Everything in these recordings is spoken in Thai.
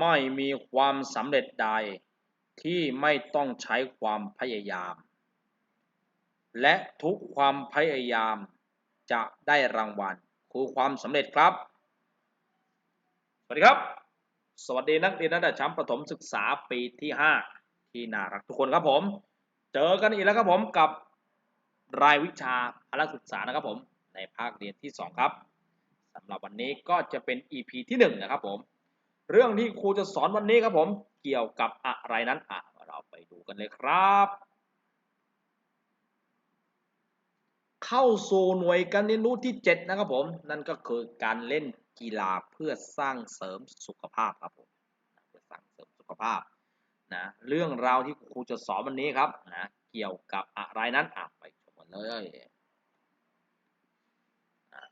ไม่มีความสำเร็จใดที่ไม่ต้องใช้ความพยายาม และทุกความพยายามจะได้รางวัลคือความสำเร็จครับ สวัสดีครับ สวัสดีนักเรียนระดับชั้นประถมศึกษาปีที่ 5 ที่น่ารักทุกคนครับผม เจอกันอีกแล้วครับผมกับรายวิชาพละศึกษานะครับผมในภาคเรียนที่ 2 ครับสำหรับวันนี้ก็จะเป็น EP ที่ 1 นะครับผม เรื่องที่ครูจะสอนวันนี้ครับผม เกี่ยวกับอะไรนั้นอะเราไปดูกันเลยครับ เข้าสู่หน่วยการเรียนรู้ที่ 7 นะครับผม นั่นก็คือการเล่นกีฬาเพื่อสร้างเสริมสุขภาพครับผมเพื่อสร้างเสริมสุขภาพนะเรื่องราวที่ครูจะสอนวันนี้ครับนะเกี่ยวกับอะไรนั้นอะไปชมกันเลยนะ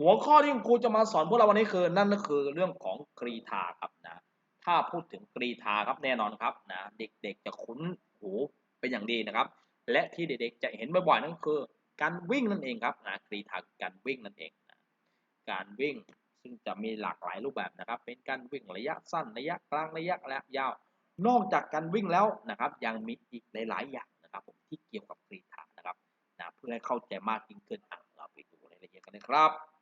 หัวข้อที่ครูจะมาสอนพวกเราวันนี้คือ นั่นก็คือเรื่องของกรีธาครับนะถ้าพูดถึงกรีธาครับแน่นอนครับนะเด็กๆจะคุ้นหูเป็นอย่างดีนะครับ และที่เด็กๆจะเห็นบ่อยๆนั่นคือ การวิ่งนั่นเองครับนะกรีธาการวิ่งนั่นเองนะการวิ่งซึ่งจะมีหลากหลายรูปแบบนะครับ เป็นการวิ่งระยะสั้นระยะกลางระยะและยาว นอกจากการวิ่งแล้วนะครับ ยังมีอีกหลายๆอย่างนะครับผมที่เกี่ยวกับกรีธานะครับนะเพื่อให้เข้าใจมากยิ่งขึ้นเราไปดูรายละเอียดกันเลยครับ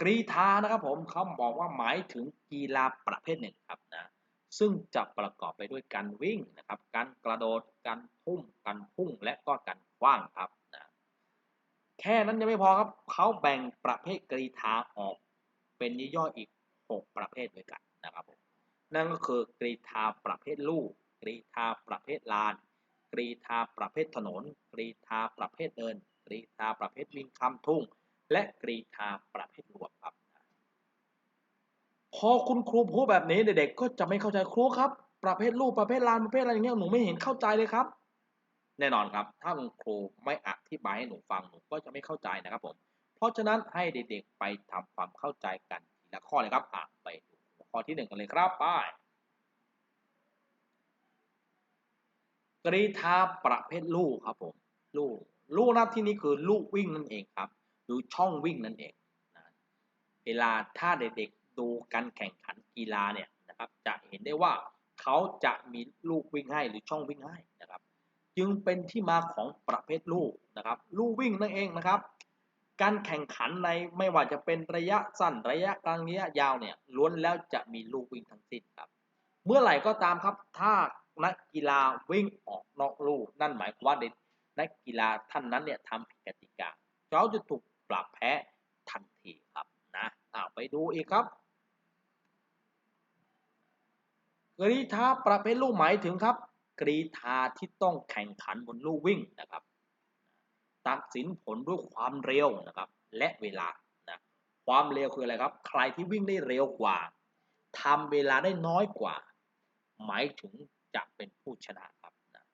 กรีธานะครับผมเขาบอกว่าหมายถึงกีฬาประเภทหนึ่งครับนะซึ่งจะประกอบไปด้วยการวิ่งนะครับการกระโดดการทุ่มการพุ่งและก็การคว้างครับนะแค่นั้นยังไม่พอครับเขาแบ่งประเภทกรีธาออกเป็นย่อยๆอีก 6 ประเภทด้วยกันนะครับผมนั่นก็คือกรีธาประเภทลู่กรีธาประเภทลาน กรีธาประเภทถนน กรีธาประเภทเดิน กรีธาประเภทวิ่งข้ามทุ่ง และกรีธาประเภทรวมครับ พอคุณครูพูดแบบนี้เด็กๆก็จะไม่เข้าใจครูครับ ประเภทลู่ประเภทลานประเภทอะไรอย่างเงี้ยหนูไม่เห็นเข้าใจเลยครับ แน่นอนครับ ถ้าคุณครูไม่อธิบายให้หนูฟังหนูก็จะไม่เข้าใจนะครับผมเพราะฉะนั้นให้เด็กๆไปทำความเข้าใจกันทีละข้อเลยครับอะไปดูข้อที่หนึ่งกันเลยครับไปกรีธาประเภทลู่ครับผมลู่ลู่นะที่นี้คือลู่วิ่งนั่นเองครับ หรือช่องวิ่งนั่นเองนะเวลาถ้าเด็กๆดูการแข่งขันกีฬาเนี่ยนะครับจะเห็นได้ว่าเขาจะมีลูกวิ่งให้หรือช่องวิ่งให้นะครับ จึงเป็นที่มาของประเภทลู่นะครับ ลู่วิ่งนั่นเองนะครับ การแข่งขันในไม่ว่าจะเป็นระยะสั้นระยะกลางระยะยาวเนี่ยล้วนแล้วจะมีลูกวิ่งทั้งสิ้นครับ เมื่อไหร่ก็ตามครับถ้านักกีฬาวิ่งออกนอกลู่นั่นหมายความว่าเด็กนักกีฬาท่านนั้นเนี่ยทำผิดกติกาเขาจะถูก ปรับแพ้ทันทีครับนะอ้าวไปดูอีกครับกรีธาประเภทลู่หมายถึงครับ กรีธาที่ต้องแข่งขันบนลู่วิ่งนะครับ ตัดสินผลด้วยความเร็วนะครับ และเวลานะความเร็วคืออะไรครับ ใครที่วิ่งได้เร็วกว่าทำเวลาได้น้อยกว่า หมายถึงจะเป็นผู้ชนะครับนะ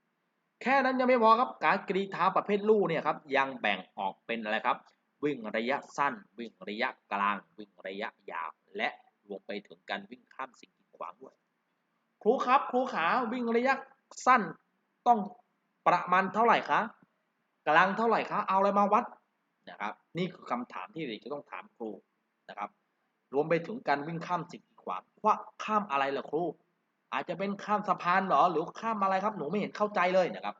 แค่นั้นยังไม่พอครับ การกรีธาประเภทลู่เนี่ยครับยังแบ่งออกเป็นอะไรครับ วิ่งระยะสั้น วิ่งระยะกลาง วิ่งระยะยาว และรวมไปถึงการวิ่งข้ามสิ่งกีดขวางด้วย ครูครับ ครูขาวิ่งระยะสั้นต้องประมาณเท่าไหร่คะกลางเท่าไหร่คะเอาอะไรมาวัดนะครับ นี่คือคำถามที่เด็กจะต้องถามครูนะครับ รวมไปถึงการวิ่งข้ามสิ่งกีดขวางว่าข้ามอะไรล่ะครู อาจจะเป็นข้ามสะพานหรอหรือข้ามอะไรครับหนูไม่เห็นเข้าใจเลยนะครับ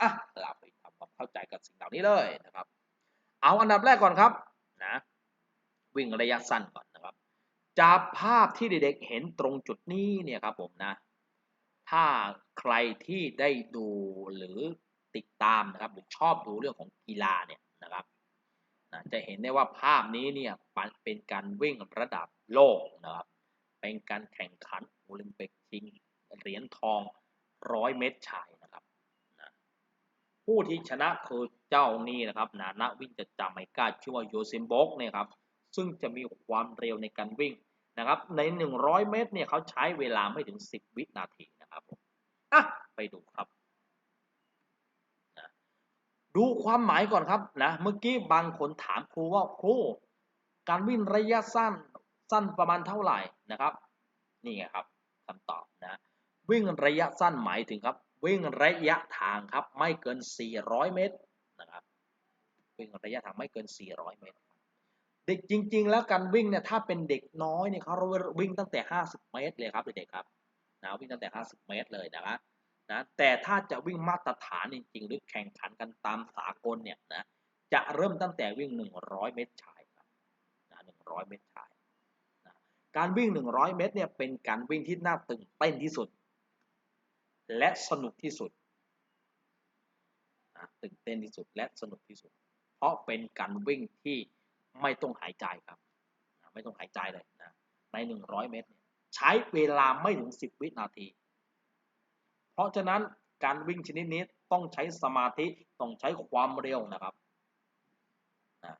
อะเราไปทำความเข้าใจกับสิ่งเหล่านี้เลยนะครับ เอาอันดับแรกก่อนครับนะวิ่งระยะสั้นก่อนนะครับ จากภาพที่เด็กๆเห็นตรงจุดนี้เนี่ยครับผมนะ ถ้าใครที่ได้ดูหรือติดตามนะครับหรือชอบดูเรื่องของกีฬาเนี่ยนะครับนะจะเห็นได้ว่าภาพนี้เนี่ยเป็นการวิ่งระดับโลกนะครับ เป็นการแข่งขันโอลิมปิกชิงเหรียญทองร้อยเมตรชายนะครับนะผู้ที่ชนะคือ เจ้านี่นะครับนะนักวิ่งจากจาไมกาชื่อว่าโยเซมบอกเนี่ยครับซึ่งจะมีความเร็วในการวิ่งนะครับ ใน 100 เมตรเนี่ยเขาใช้เวลาไม่ถึง 10 วินาทีนะครับอะไปดูครับนะดูความหมายก่อนครับนะเมื่อกี้บางคนถามครูว่าครูการวิ่งระยะสั้นสั้นประมาณเท่าไหร่นะครับนี่ไงครับคำตอบนะวิ่งระยะสั้นหมายถึงครับ วิ่งระยะทางครับไม่เกิน 400 เมตรนะครับ วิ่งระยะทางไม่เกิน 400 เมตร เด็กจริง ๆ แล้วการวิ่งเนี่ยถ้าเป็นเด็กน้อยเนี่ยเขาวิ่งตั้งแต่ 50 เมตรเลยครับเด็กๆครับนะวิ่งตั้งแต่ 50 เมตรเลยนะครับนะแต่ถ้าจะวิ่งมาตรฐานจริง ๆ หรือแข่งขันกันตามสากลเนี่ยนะจะเริ่มตั้งแต่วิ่ง 100 เมตรชายครับนะ100 เมตรชายนะการวิ่ง 100 เมตรเนี่ยเป็นการวิ่งที่น่าตื่นเต้นที่สุด และสนุกที่สุดนะตื่นเต้นที่สุดและสนุกที่สุด ราะเป็นการวิ่งที่ไม่ต้องหายใจครับ ไม่ต้องหายใจเลยนะใน 100 เมตรเนี่ยใช้เวลาไม่ถึง 10 วินาที เพราะฉะนั้นการวิ่งชนิดนี้ต้องใช้สมาธิต้องใช้ความเร็วนะครับนะ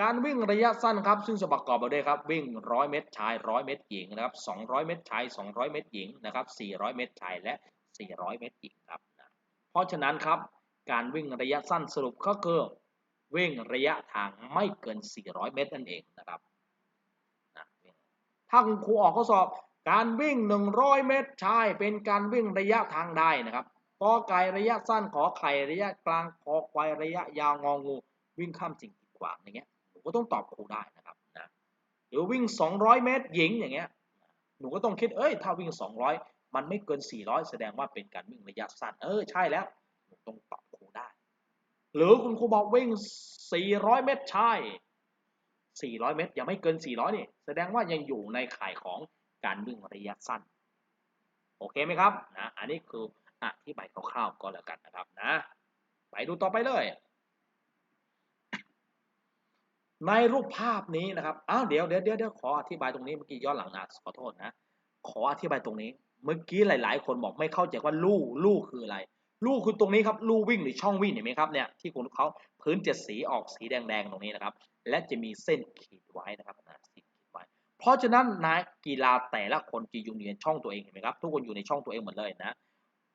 การวิ่งระยะสั้นครับ ซึ่งจะประกอบไปด้วยครับ วิ่ง 100 เมตรชาย 100 เมตรหญิงนะครับ 200 เมตรชาย 200 เมตรหญิงนะครับ 400 เมตรชายและ 400 เมตรหญิงครับนะเพราะฉะนั้นครับ การวิ่งระยะสั้นสรุปก็คือวิ่งระยะทางไม่เกิน 400 เมตรนั่นเองนะครับนะถ้าคุณครูออกข้อสอบการวิ่ง 100 เมตรชายเป็นการวิ่งระยะทางได้นะครับกอไก่ระยะสั้นขอไข่ระยะกลางคอควายระยะยาวงองู วิ่งข้ามสิ่งกีดขวางอย่างเงี้ยหนูก็ต้องตอบครูได้นะครับนะหรือวิ่ง 200 เมตรหญิงอย่างเงี้ยหนูก็ต้องคิดเอ้ยถ้าวิ่ง 200 มันไม่เกิน 400 แสดงว่าเป็นการวิ่งระยะสั้นเออใช่แล้วหนูต้องตอบ หรือคุณครูบอกวิ่ง 400 เมตรชาย 400 เมตรยังไม่เกิน 400 นี่ แสดงว่ายังอยู่ในข่ายของการวิ่งระยะสั้น โอเคไหมครับนะ อันนี้คืออธิบายคร่าวๆก็แล้วกันนะครับนะ ไปดูต่อไปเลย ในรูปภาพนี้นะครับ อ้าวเดี๋ยวเดี๋ยวเดี๋ยวขออธิบายตรงนี้เมื่อกี้ย้อนหลังนะขอโทษนะ ขออธิบายตรงนี้ เมื่อกี้หลาย ๆ คนบอกไม่เข้าใจว่าลู่ลู่คืออะไร ลู่คือตรงนี้ครับลู่วิ่งหรือช่องวิ่งเห็นไหมครับเนี่ยที่คุณเขาพื้นเจ็ดสีออกสีแดงๆตรงนี้นะครับ และจะมีเส้นขีดไว้นะครับนะขีดไว้ เพราะฉะนั้นนักกีฬาแต่ละคนจะอยู่ในช่องตัวเองเห็นไหมครับทุกคนอยู่ในช่องตัวเองหมดเลยนะ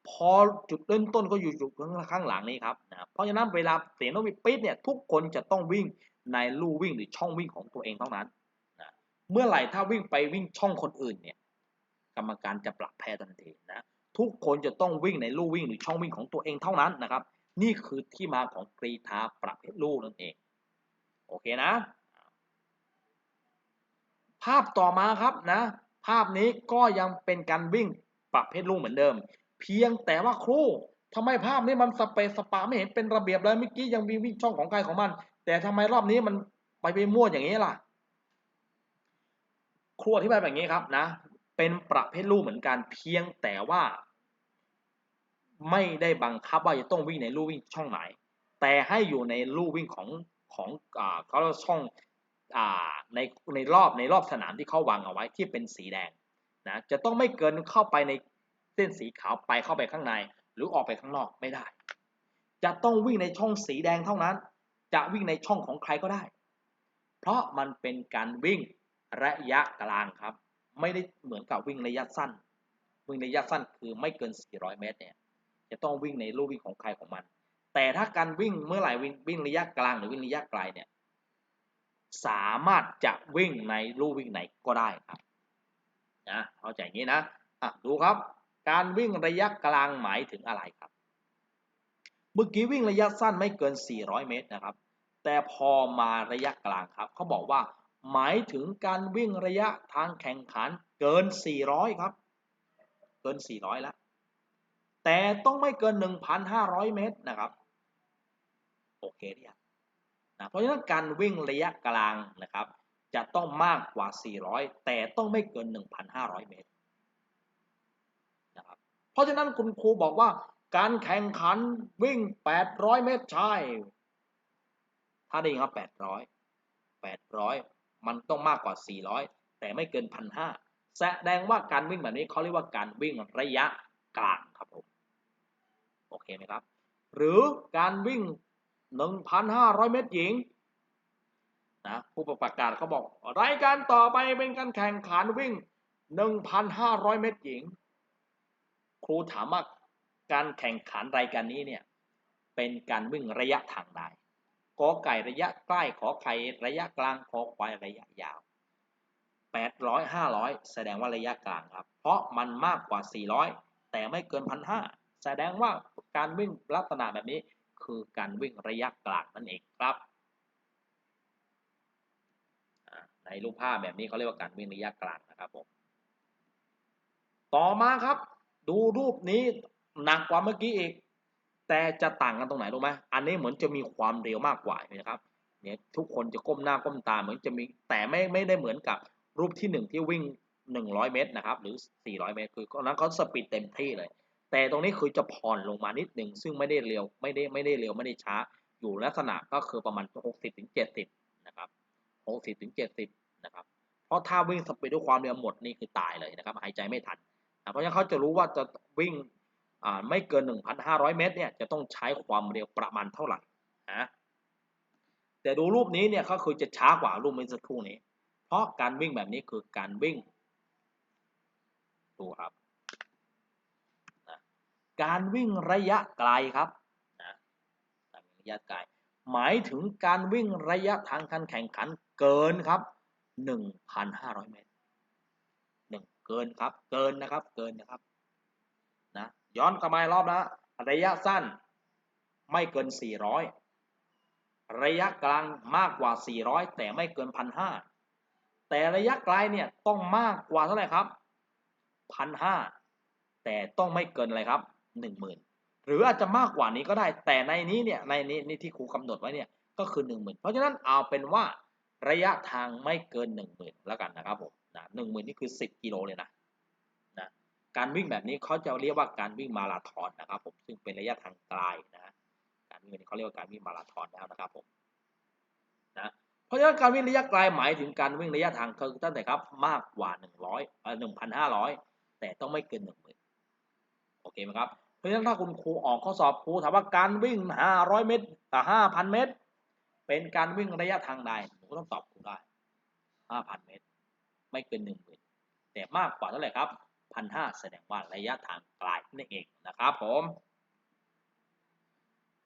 พอจุดเริ่มต้นก็อยู่จุดข้างหลังนี้ครับนะเพราะฉะนั้นเวลาเสียงนกหวีดปี๊ดเนี่ยทุกคนจะต้องวิ่งในลู่วิ่งหรือช่องวิ่งของตัวเองเท่านั้นนะเมื่อไหร่ถ้าวิ่งไปวิ่งช่องคนอื่นเนี่ยกรรมการจะปรับแพ้ทันทีนะ ทุกคนจะต้องวิ่งในลู่วิ่งหรือช่องวิ่งของตัวเองเท่านั้นนะครับ นี่คือที่มาของกรีธาประเภทลู่นั่นเอง โอเคนะ ภาพต่อมาครับนะ ภาพนี้ก็ยังเป็นการวิ่งประเภทลู่เหมือนเดิม เพียงแต่ว่าครูทำไมภาพนี้มันสเปซสปาไม่เห็นเป็นระเบียบเลยเมื่อกี้ยังมีวิ่งช่องของใครของมัน แต่ทำไมรอบนี้มันไปไปมั่วอย่างนี้ล่ะ ครูอธิบายแบบนี้ครับนะ เป็นประเภทลู่เหมือนกันเพียงแต่ว่า ไม่ได้บังคับว่าจะต้องวิ่งในลู่วิ่งช่องไหน แต่ให้อยู่ในลู่วิ่งของของอ่าเขาเรียกช่องอ่าในในรอบในรอบสนามที่เขาวางเอาไว้ที่เป็นสีแดงนะจะต้องไม่เกินเข้าไปในเส้นสีขาวไปเข้าไปข้างใน หรือออกไปข้างนอกไม่ได้ จะต้องวิ่งในช่องสีแดงเท่านั้น จะวิ่งในช่องของใครก็ได้ เพราะมันเป็นการวิ่งระยะกลางครับ ไม่ได้เหมือนกับวิ่งระยะสั้น วิ่งระยะสั้นคือไม่เกิน 400 เมตรเนี่ย จะต้องวิ่งในลู่วิ่งของใครของมัน แต่ถ้าการวิ่งเมื่อไหร่วิ่งวิ่งระยะกลางหรือวิ่งระยะไกลเนี่ยสามารถจะวิ่งในลู่วิ่งไหนก็ได้ครับนะเข้าใจอย่างนี้นะอะดูครับ การวิ่งระยะกลางหมายถึงอะไรครับ เมื่อกี้วิ่งระยะสั้นไม่เกิน 400 เมตรนะครับ แต่พอมาระยะกลางครับเขาบอกว่า หมายถึงการวิ่งระยะทางแข่งขันเกิน 400 ครับ เกิน 400 แล้ว แต่ต้องไม่เกิน 1,500 เมตรนะครับ โอเคหรือยังนะเพราะฉะนั้นการวิ่งระยะกลางนะครับ จะต้องมากกว่า 400 แต่ต้องไม่เกิน 1,500 เมตรนะครับเพราะฉะนั้นคุณครูบอกว่าการแข่งขันวิ่ง 800 เมตรใช่ถ้าได้ยินครับ 800 800 มันต้องมากกว่า 400 แต่ไม่เกิน 1,500แสดงว่าการวิ่งแบบนี้เขาเรียกว่าการวิ่งระยะกลาง โอเคไหมครับ หรือการวิ่ง 1,500 เมตรหญิงนะผู้ประกาศเขาบอกรายการต่อไปเป็นการแข่งขันวิ่ง 1,500 เมตรหญิง ครูถามว่าการแข่งขันรายการนี้เนี่ยเป็นการวิ่งระยะทางใดกอไก่ระยะใกล้ขอไข่ระยะกลางขอควายระยะยาว800 500 แสดงว่าระยะกลางครับ เพราะมันมากกว่า 400 แต่ไม่เกิน 1,500 แสดงว่าการวิ่งลักษณะแบบนี้คือการวิ่งระยะกลางนั่นเองครับอ้รูปภาพแบบนี้เขาเรียกว่าการวิ่งระยะกลางนะครับผม ต่อมาครับ ดูรูปนี้หนักกว่าเมื่อกี้อีก แต่จะต่างกันตรงไหนรู้ไหมอันนี้เหมือนจะมีความเร็วมากกว่านะครับ เนี่ยทุกคนจะก้มหน้าก้มตาเหมือนจะมี แต่ไม่ไม่ได้เหมือนกับรูปที่หนึ่งที่วิ่ง 100 เมตรนะครับ หรือ 400 เมตร คือตอนนั้นเขาสปีดเต็มที่เลย แต่ตรงนี้คือจะผ่อนลงมานิดหนึ่งซึ่งไม่ได้เร็วไม่ได้ไม่ได้เร็วไม่ได้ช้า อยู่ลักษณะก็คือประมาณ 60ถึง70 นะครับ60ถึง70 นะครับ เพราะถ้าวิ่งสปีดด้วยความเร็วหมดนี่คือตายเลยนะครับหายใจไม่ทันนะเพราะฉะนั้นเขาจะรู้ว่าจะวิ่งอ่าไม่เกิน 1,500 เมตรเนี่ยจะต้องใช้ความเร็วประมาณเท่าไหร่นะแต่ดูรูปนี้เนี่ยก็คือจะช้ากว่ารูปเมื่อสักครู่นี้ เพราะการวิ่งแบบนี้คือการวิ่งดูครับ การวิ่งระยะไกลครับนะการวิ่งระยะไกล หมายถึงการวิ่งระยะทางการแข่งขันเกินครับ 1,500 เมตรหนึ่งเกินครับ เกินนะครับ เกินนะครับ นะ ย้อนกลับมารอบนะ ระยะสั้นไม่เกิน 400 ระยะกลางมากกว่า 400 แต่ไม่เกิน 1,500 แต่ระยะไกลเนี่ยต้องมากกว่าเท่าไหร่ครับ 1,500 แต่ต้องไม่เกินอะไรครับ 10,000หรืออาจจะมากกว่านี้ก็ได้แต่ในนี้เนี่ยในนี้นี่ที่ครูกำหนดไว้เนี่ยก็คือ10,000เพราะฉะนั้นเอาเป็นว่าระยะทางไม่เกิน10,000แล้วกันนะครับผมนะ10,000นี่คือ10กิโลเลยนะนะการวิ่งแบบนี้เขาจะเรียกว่าการวิ่งมาราธอนนะครับผมซึ่งเป็นระยะทางไกลนะการวิ่งนี้เขาเรียกว่าการวิ่งมาราธอนแล้วนะครับผมนะเพราะฉะนั้นการวิ่งระยะไกลหมายถึงการวิ่งระยะทางคือตั้งแต่ครับมากกว่า100เอ่อ1,500แต่ต้องไม่เกิน10,000โอเคไหมครับ เพราะฉะนั้นถ้าคุณครูออกข้อสอบครูถามว่าการวิ่ง 500 เมตรกับ5,000 เมตร เป็นการวิ่งระยะทางใดหนูก็ต้องตอบครูได้ 5,000 เมตร ไม่เกิน10,000แต่มากกว่าเท่าไหร่ครับ1,500แสดงว่าระยะทางไกลนั่นเองนะครับผม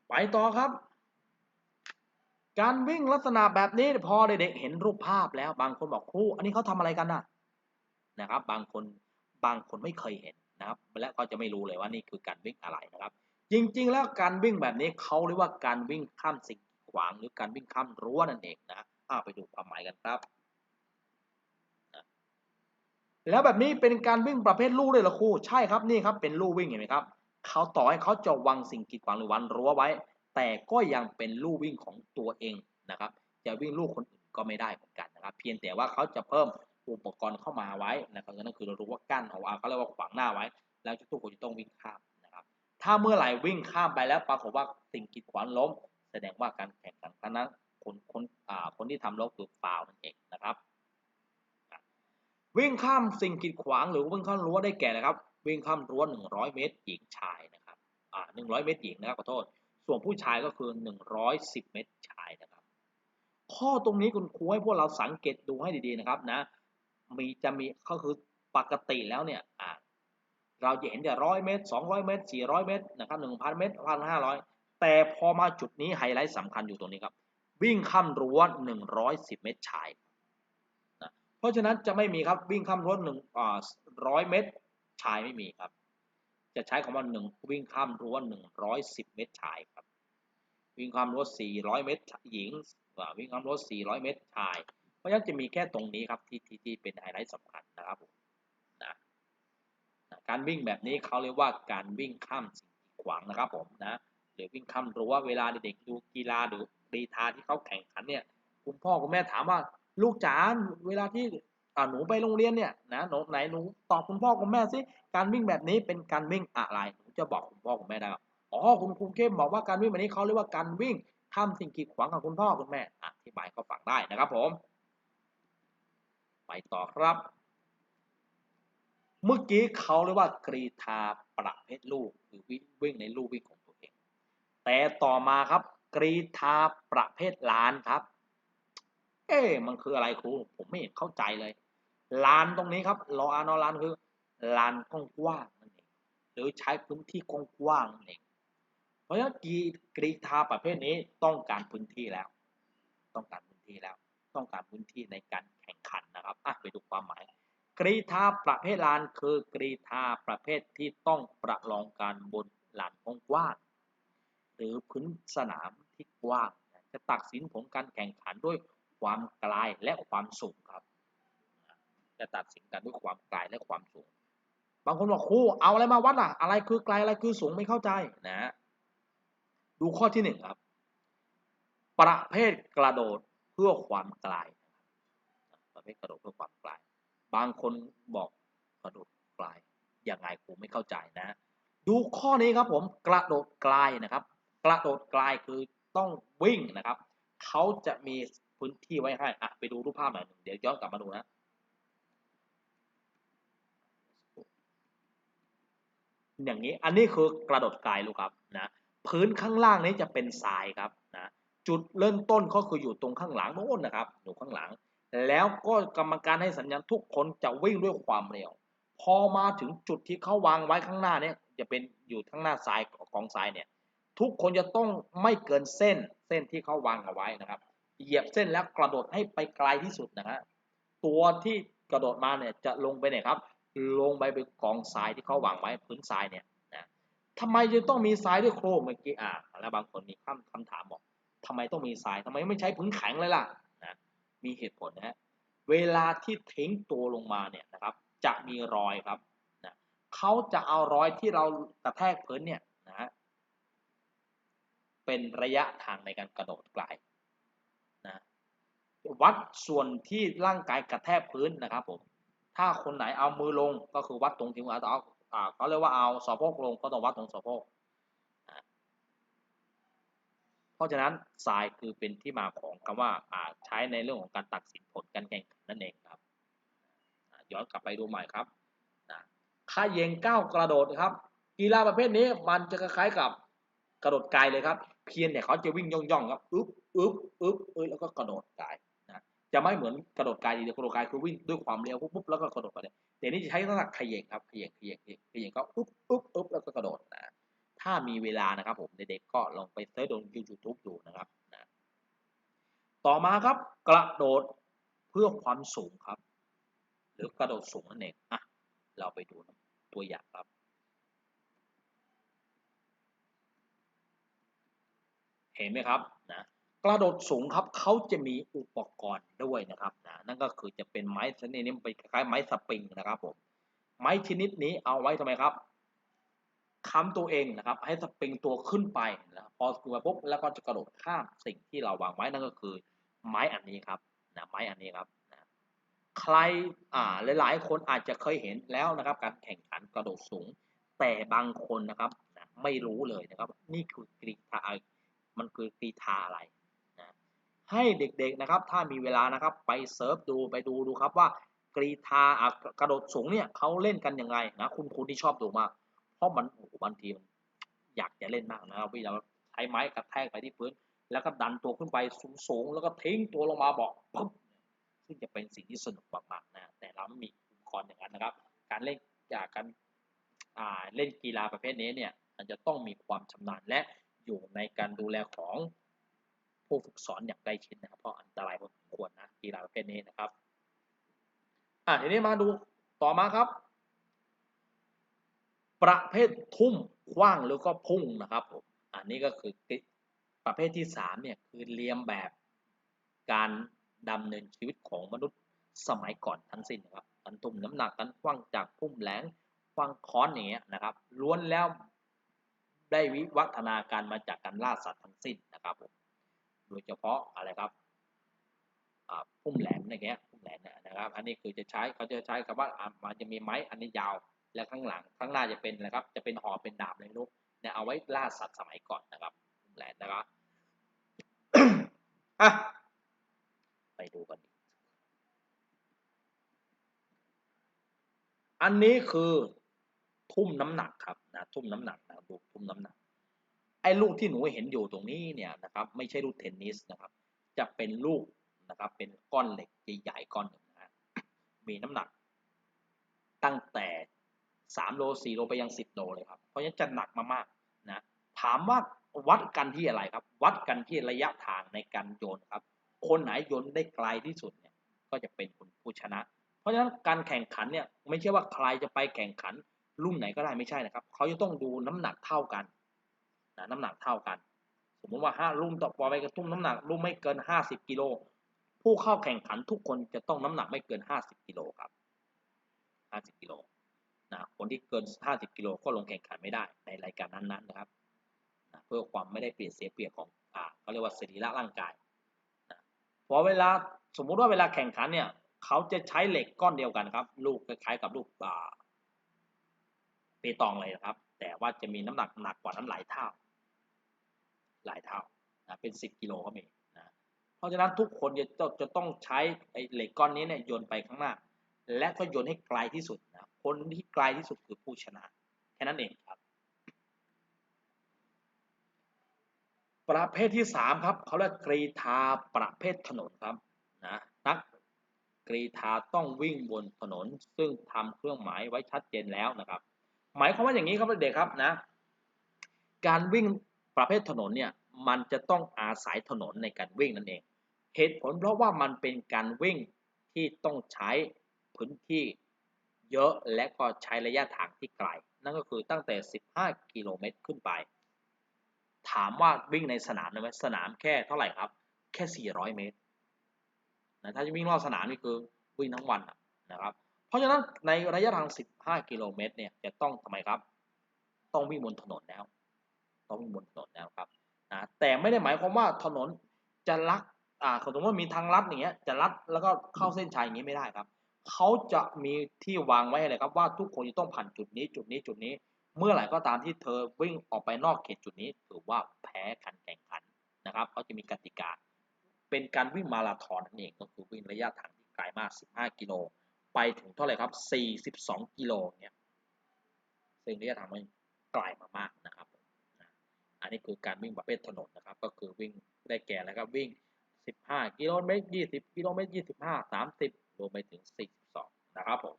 ไปต่อครับ การวิ่งลักษณะแบบนี้พอเด็กๆเห็นรูปภาพแล้วบางคนบอกครูอันนี้เขาทำอะไรกันนะนะครับ บางคนบางคนไม่เคยเห็น นะครับ และก็จะไม่รู้เลยว่านี่คือการวิ่งอะไรนะครับ จริงๆ แล้วการวิ่งแบบนี้เขาเรียกว่าการวิ่งข้ามสิ่งกีดขวางหรือการวิ่งข้ามรั้วนั่นเองนะอ้าไปดูความหมายกันครับแล้วแบบนี้เป็นการวิ่งประเภทลู่เลยหรอครูใช่ครับนี่ครับเป็นลู่วิ่งเห็นไหมครับเขาต่อให้เขาจะวางสิ่งกีดขวางหรือวันรั้วไว้ แต่ก็ยังเป็นลู่วิ่งของตัวเองนะครับ จะวิ่งลู่คนอื่นก็ไม่ได้เหมือนกันนะครับ เพียงแต่ว่าเขาจะเพิ่ม อุปกรณ์เข้ามาไว้นะครับนั่นคือเรารู้ว่ากั้นเอาเขาเรียกว่าขวางหน้าไว้ แล้วทุกคนจะต้องวิ่งข้ามนะครับ ถ้าเมื่อไหร่วิ่งข้ามไปแล้วปรากฏว่าสิ่งกีดขวางล้ม แสดงว่าการแข่งขันครั้งนั้นคนคนอ่าคนที่ทำล้มคือฟานั่นเองนะครับ วิ่งข้ามสิ่งกีดขวางหรือวิ่งข้ามรั้วได้แก่นะครับ วิ่งข้ามรั้ว 100 เมตรหญิงชายนะครับอ่า100 เมตรหญิงนะครับขอโทษ ส่วนผู้ชายก็คือ 110 เมตรชายนะครับ ข้อตรงนี้คุณครูให้พวกเราสังเกตดูให้ดีๆนะครับนะ มีจะมีก็คือปกติแล้วเนี่ยเราจะเห็นแต่ร้อยเมตร200 เมตร 400 เมตรนะครับ1,000 เมตร1,500 แต่พอมาจุดนี้ไฮไลท์สำคัญอยู่ตรงนี้ครับ วิ่งข้ามรั้ว 110 เมตรชายนะเพราะฉะนั้นจะไม่มีครับวิ่งข้ามรั้วหนึ่งอ่าร้อยเมตรชายไม่มีครับ จะใช้คำว่าหนึ่งวิ่งข้ามรั้ว 110 เมตรชายครับ วิ่งข้ามรั้ว 400 เมตรหญิงวิ่งข้ามรั้ว 400 เมตรชาย เพราะฉะนั้นจะมีแค่ตรงนี้ครับที่ที่ที่เป็นไฮไลท์สำคัญนะครับผมนะการวิ่งแบบนี้เขาเรียกว่าการวิ่งข้ามสิ่งกีดขวางนะครับผมนะหรือวิ่งข้ามรั้วเวลาเด็กๆดูกีฬาดูกรีฑาที่เขาแข่งขันเนี่ยคุณพ่อคุณแม่ถามว่าลูกจ๋าเวลาที่หนูไปโรงเรียนเนี่ยนะหนูไหนหนูตอบคุณพ่อคุณแม่สิการวิ่งแบบนี้เป็นการวิ่งอะไรหนูจะบอกคุณพ่อคุณแม่ได้อ๋อคุณครูเข้มบอกว่าการวิ่งแบบนี้เขาเรียกว่าการวิ่งข้ามสิ่งกีดขวางกับคุณพ่อคุณแม่อธิบายก็ฟังได้นะครับผม ไปต่อครับ เมื่อกี้เขาเรียกว่ากรีธาประเภทลูกคือวิ่งในลูกวิ่งของตัวเอง แต่ต่อมาครับกรีธาประเภทลานครับ เอ๊มันคืออะไรครู ผมไม่เห็นเข้าใจเลยลานตรงนี้ครับรออานอลานคือลานกว้างนั่นเองหรือใช้พื้นที่กว้างนั่นเองเพราะฉะนั้นกรีธาประเภทนี้ต้องการพื้นที่แล้ว ต้องการพื้นที่แล้ว ต้องการพื้นที่ในการแข่งขัน นะครับอะไปดูความหมาย กรีธาประเภทลานคือกรีธาประเภทที่ต้องประลองการบนลานกว้างหรือพื้นสนามที่กว้าง จะตัดสินผลการแข่งขันด้วยความไกลและความสูงครับ จะตัดสินกันด้วยความไกลและความสูง บางคนบอกครูเอาอะไรมาวัดล่ะ อะไรคือไกลอะไรคือสูงไม่เข้าใจนะ ดูข้อที่หนึ่งครับ ประเภทกระโดดเพื่อความไกล ประเภทกระโดดเพื่อความไกลบางคนบอกกระโดดไกลยังไงครูไม่เข้าใจนะ ดูข้อนี้ครับผมกระโดดไกลนะครับ กระโดดไกลคือต้องวิ่งนะครับเขาจะมีพื้นที่ไว้ให้อะไปดูรูปภาพหน่อยหนึ่งเดี๋ยวย้อนกลับมาดูนะอย่างนี้อันนี้คือกระโดดไกลลูกครับนะพื้นข้างล่างนี้จะเป็นทรายครับนะจุดเริ่มต้นก็คืออยู่ตรงข้างหลังโน้นนะครับอยู่ข้างหลัง แล้วก็กรรมการให้สัญญาณทุกคนจะวิ่งด้วยความเร็ว พอมาถึงจุดที่เขาวางไว้ข้างหน้าเนี่ย จะเป็นอยู่ข้างหน้าทรายกองทรายเนี่ย ทุกคนจะต้องไม่เกินเส้นเส้นที่เขาวางเอาไว้นะครับ เหยียบเส้นแล้วกระโดดให้ไปไกลที่สุดนะฮะตัวที่กระโดดมาเนี่ยจะลงไปไหนครับ ลงไปเป็นกองทรายที่เขาวางไว้พื้นทรายเนี่ยนะทำไมจะต้องมีทรายด้วยโครเมื่อกี้อ่าแล้วบางคนมีคำคำถามบอกทำไมต้องมีทรายทำไมไม่ใช้พื้นแข็งเลยล่ะ มีเหตุผลนะฮะเวลาที่ทิ้งตัวลงมาเนี่ยนะครับ จะมีรอยครับนะเขาจะเอารอยที่เรากระแทกพื้นเนี่ยนะฮะเป็นระยะทางในการกระโดดไกลนะวัดส่วนที่ร่างกายกระแทกพื้นนะครับผมถ้าคนไหนเอามือลงก็คือวัดตรงที่มือเอาอ่าเขาเรียกว่าเอาสะโพกลงก็ต้องวัดตรงสะโพกเพ ราะฉะนั้นทรายคือเป็นที่มาของคำว่าอ่าใช้ในเรื่องของการตัดสินผลการแข่งขันนั่นเองครับย้อนกลับไปดูใหม่ครับข้าเยงก้าวกระโดดครับกีฬาประเภทนี้มันจะคล้ายๆกับกระโดดไกลเลยครับ เพียงเนี่ยเขาจะวิ่งย่องๆครับอึ๊บอึ๊บอึ๊บเอึ๊บแล้วก็กระโดดไกลนะจะไม่เหมือนกระโดดไกลดีเดียวกระโดดไกลคือวิ่งด้วยความเร็วปุ๊บแล้วก็กระโดดไปเลยเดี๋ยวนี้จะใช้น้ำหนักขย่งครับขย่งขย่งขย่งขย่งก็อึ๊บอึ๊บอึ๊บแล้วก็กระโดดนะ ถ้ามีเวลานะครับผมเด็กๆก็ลองไปเซิร์ชดูยูทูบดูนะครับนะต่อมาครับกระโดดเพื่อความสูงครับ หรือกระโดดสูงนั่นเองอะเราไปดูตัวอย่างครับเห็นไหมครับนะกระโดดสูงครับเขาจะมีอุปกรณ์ด้วยนะครับนะนั่นก็คือจะเป็นไม้ชนิดนี้เป็นคล้ายไม้สปริงนะครับผมไม้ชนิดนี้เอาไว้ทำไมครับ ค้ำตัวเองนะครับ ให้สปริงตัวขึ้นไปนะพอขึ้นมาปุ๊บแล้วก็จะกระโดดข้ามสิ่งที่เราวางไว้นั่นก็คือ ไม้อันนี้ครับนะไม้อันนี้ครับนะใครอ่าหลายๆ คนอาจจะเคยเห็นแล้วนะครับ การแข่งขันกระโดดสูง แต่บางคนนะครับนะไม่รู้เลยนะครับ นี่คือกรีธามันคือกรีธาอะไรนะให้เด็กๆนะครับ ถ้ามีเวลานะครับ ไปเซิร์ฟดูไปดูดูครับว่ากรีธากระโดดสูงเนี่ยเขาเล่นกันยังไงนะคุณครูที่ชอบดูมาก ราะมันโอ้โหบางทีมันอยากจะเล่นมากนะครับพี่เราใช้ไม้กระแทกไปที่พื้น แล้วก็ดันตัวขึ้นไปสูงๆแล้วก็ทิ้งตัวลงมาบอกปุ๊บซึ่งจะเป็นสิ่งที่สนุกมากๆนะแต่เราไม่มีอุปกรณ์อย่างนั้นนะครับ การเล่นจากการอ่าเล่นกีฬาประเภทนี้เนี่ยมันจะต้องมีความชำนาญและอยู่ในการดูแลของผู้ฝึกสอนอย่างใกล้ชิดนะครับ เพราะอันตรายพอสมควรนะกีฬาประเภทนี้นะครับอะทีนี้มาดูต่อมาครับ ประเภททุ่มคว้างหรือก็พุ่งนะครับผมอันนี้ก็คือประเภทที่สามเนี่ยคือเรียมแบบการดำเนินชีวิตของมนุษย์สมัยก่อนทั้งสิ้นนะครับการทุ่มน้ำหนักการคว้างจากพุ่มแหลงคว้างค้อนอย่างเงี้ยนะครับล้วนแล้วได้วิวัฒนาการมาจากการล่าสัตว์ทั้งสิ้นนะครับผมโดยเฉพาะอะไรครับพุ่มแหลมอย่างเงี้ยพุ่มแหลมนะครับ อันนี้คือจะใช้เขาจะใช้คำว่ามันจะมีไม้อันนี้ยาว และข้างหลังข้างหน้าจะเป็นนะครับ จะเป็นหอเป็นดาบเลยลูกเนี่ยเอาไว้ล่าสัตว์สมัยก่อนนะครับแหลมนะครับอะไปดูกันอันนี้คือทุ่มน้ำหนักครับนะทุ่มน้ำหนักนะดูทุ่มน้ำหนัก ไอ้ลูกที่หนูเห็นอยู่ตรงนี้เนี่ยนะครับ ไม่ใช่ลูกเทนนิสนะครับ จะเป็นลูกนะครับ เป็นก้อนเหล็กใหญ่ๆก้อนหนึ่งนะมีน้ำหนัก ตั้งแต่ สามโลสี่โลไปยังสิบโลเลยครับ เพราะฉะนั้นจะหนักมากๆนะถามว่าวัดกันที่อะไรครับ วัดกันที่ระยะทางในการโยนครับ คนไหนโยนได้ไกลที่สุดเนี่ยก็จะเป็นคนผู้ชนะ เพราะฉะนั้นการแข่งขันเนี่ยไม่ใช่ว่าใครจะไปแข่งขันรุ่นไหนก็ได้ไม่ใช่นะครับ เขาจะต้องดูน้ำหนักเท่ากันนะน้ำหนักเท่ากัน สมมติว่าห้ารุ่นต่อไปกระตุ้มน้ำหนักรุ่นไม่เกินห้าสิบกิโลผู้เข้าแข่งขันทุกคนจะต้องน้ำหนักไม่เกิน 50กิโลครับ 50กิโล นะคนที่เกิน 50 กิโลก็ลงแข่งขันไม่ได้ในรายการนั้นๆนะครับนะเพื่อความไม่ได้เปรียบเสียเปรียบของอ่าเขาเรียกว่าสรีระร่างกายนะพอเวลาสมมุติว่าเวลาแข่งขันเนี่ยเขาจะใช้เหล็กก้อนเดียวกันครับ ลูกคล้ายๆกับลูกอ่าเปตองเลยนะครับ แต่ว่าจะมีน้ำหนักหนักกว่านั้นหลายเท่า หลายเท่านะเป็น 10 กิโลก็มีนะเพราะฉะนั้นทุกคนจะจะต้องใช้ไอ้เหล็กก้อนนี้เนี่ยโยนไปข้างหน้าและก็โยนให้ไกลที่สุด คนที่ไกลที่สุดคือผู้ชนะ แค่นั้นเองครับ ประเภทที่สามครับเขาเรียกกรีธาประเภทถนนครับนะนักกรีธาต้องวิ่งบนถนน ซึ่งทำเครื่องหมายไว้ชัดเจนแล้วนะครับ หมายความว่าอย่างนี้ครับเด็กครับนะ การวิ่งประเภทถนนเนี่ยมันจะต้องอาศัยถนนในการวิ่งนั่นเอง เหตุผลเพราะว่ามันเป็นการวิ่งที่ต้องใช้พื้นที่ เยอะและก็ใช้ระยะทางที่ไกล นั่นก็คือตั้งแต่ 15 กิโลเมตรขึ้นไป ถามว่าวิ่งในสนามได้ไหมสนามแค่เท่าไหร่ครับ แค่ 400 เมตรนะถ้าจะวิ่งรอบสนามนี่คือวิ่งทั้งวันนะครับ เพราะฉะนั้นในระยะทาง 15 กิโลเมตรเนี่ยจะต้องทำไมครับ ต้องวิ่งบนถนนแล้ว ต้องวิ่งบนถนนแล้วครับนะแต่ไม่ได้หมายความว่าถนนจะลักอ่าสมมติว่ามีทางลัดอย่างเงี้ยจะลัดแล้วก็เข้าเส้นชัยอย่างนี้ไม่ได้ครับ เขาจะมีที่วางไว้เลยครับว่าทุกคนจะต้องผ่านจุดนี้จุดนี้จุดนี้ เมื่อไหร่ก็ตามที่เธอวิ่งออกไปนอกเขตจุดนี้ถือว่าแพ้การแข่งขันนะครับเขาจะมีกติกา เป็นการวิ่งมาราธอนนั่นเองก็คือวิ่งระยะทางที่ไกลมาก 15 กิโล ไปถึงเท่าไหร่ครับ 42 กิโลเนี่ยซึ่งระยะทางมันไกลมากๆนะครับ อันนี้คือการวิ่งประเภทถนนนะครับ ก็คือวิ่งได้แก่แล้วครับวิ่ง 15 กิโลเมตร 20 กิโลเมตร 25 30 รวมไปถึง 42 นะครับผม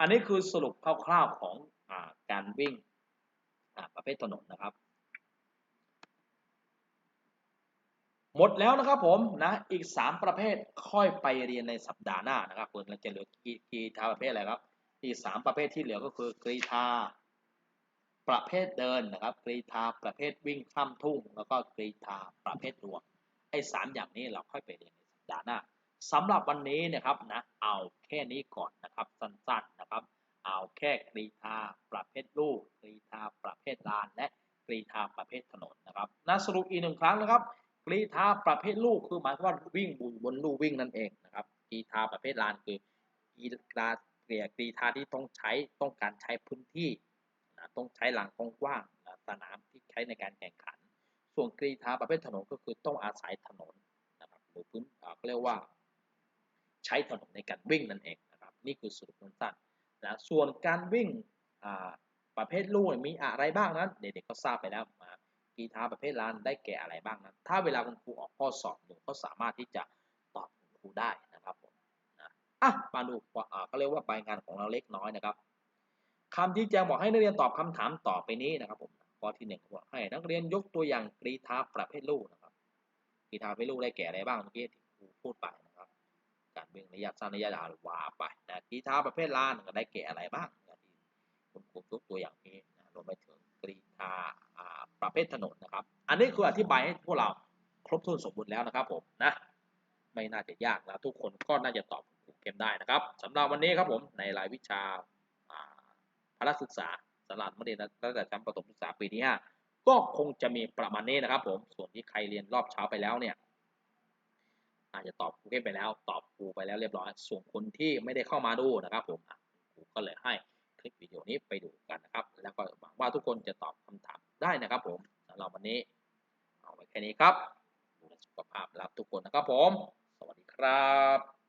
อันนี้คือสรุปคร่าวๆของอการวิ่งประเภทถนนนะครับ หมดแล้วนะครับผมนะอีก 3 ประเภทค่อยไปเรียนในสัปดาห์หน้านะครับเพื่อนเราจะเหลือกีฬาประเภทอะไรครับอีก 3 ประเภทที่เหลือก็คือกรีธาประเภทเดินนะครับ กรีธาประเภทวิ่งข้ามทุ่ง แล้วก็กรีธาประเภทรวม ไอ้สามอย่างนี้เราค่อยไปเรียนในสัปดาห์หน้าสำหรับวันนี้นะครับนะเอาแค่นี้ก่อนนะครับสั้นๆนะครับ เอาแค่กรีธาประเภทลูกกรีธาประเภทลาน และกรีธาประเภทถนนนะครับนะสรุปอีกหนึ่งครั้งนะครับกรีธาประเภทลูกคือหมายความว่าวิ่งบนลู่วิ่งนั่นเองนะครับกรีธาประเภทลานคือกีฬาเกลียกรีธาที่ต้องใช้ต้องการใช้พื้นที่นะต้องใช้หลังกว้างสนามที่ใช้ในการแข่งขัน ส่วนกรีธาประเภทถนนก็คือต้องอาศัยถนนนะครับหรือพื้นเขาเรียกว่า ใช้ถนนในการวิ่งนั่นเองนะครับนี่คือสรุปสั้นๆนะส่วนการวิ่งประเภทลู่มีอะไรบ้างนั้นเด็กๆก็ทราบไปแล้วมากรีธาประเภทลานได้แก่อะไรบ้างนั้น ถ้าเวลาคุณครูออกข้อสอบหนูก็สามารถที่จะตอบคุณครูได้นะครับผมนะอะมาดูก็เรียกว่าใบงานของเราเล็กน้อยนะครับคำที่แจงบอกให้นักเรียนตอบคำถามต่อไปนี้นะครับผม ข้อที่หนึ่งบอกให้นักเรียนยกตัวอย่างกรีธาประเภทลูกนะครับกรีธาประเภทลูกได้แก่อะไรบ้างเมื่อกี้ที่ครูพูดไปนะครับ การวิ่งระยะสั้นระยะยาวว่าไปนะกรีธาประเภทลานก็ได้แก่อะไรบ้างที่คุณครูยกตัวอย่างนี้นะรวมไปถึงกรีธาประเภทถนนนะครับ อันนี้คืออธิบายให้พวกเราครบถ้วนสมบูรณ์แล้วนะครับผมนะไม่น่าจะยากแล้วทุกคนก็น่าจะตอบเกมได้นะครับสำหรับวันนี้ครับผมในรายวิชาพละศึกษา สำหรับนักเรียนระดับชั้นประถมศึกษาปีที่5ก็คงจะมีประมาณนี้นะครับผมส่วนที่ใครเรียนรอบเช้าไปแล้วเนี่ย อาจจะตอบครูเไปแล้ว ตอบครูไปแล้วเรียบร้อย ส่วนคนที่ไม่ได้เข้ามาดูนะครับ ผมครูก็เลยให้คลิปวิดีโอนี้ไปดูกันนะครับ แล้วก็หวังว่าทุกคนจะตอบคำถามได้นะครับผมสำหรับวันนี้เอาไว้แค่นี้ครับดูแลสุขภาพรับทุกคนนะครับผม สวัสดีครับ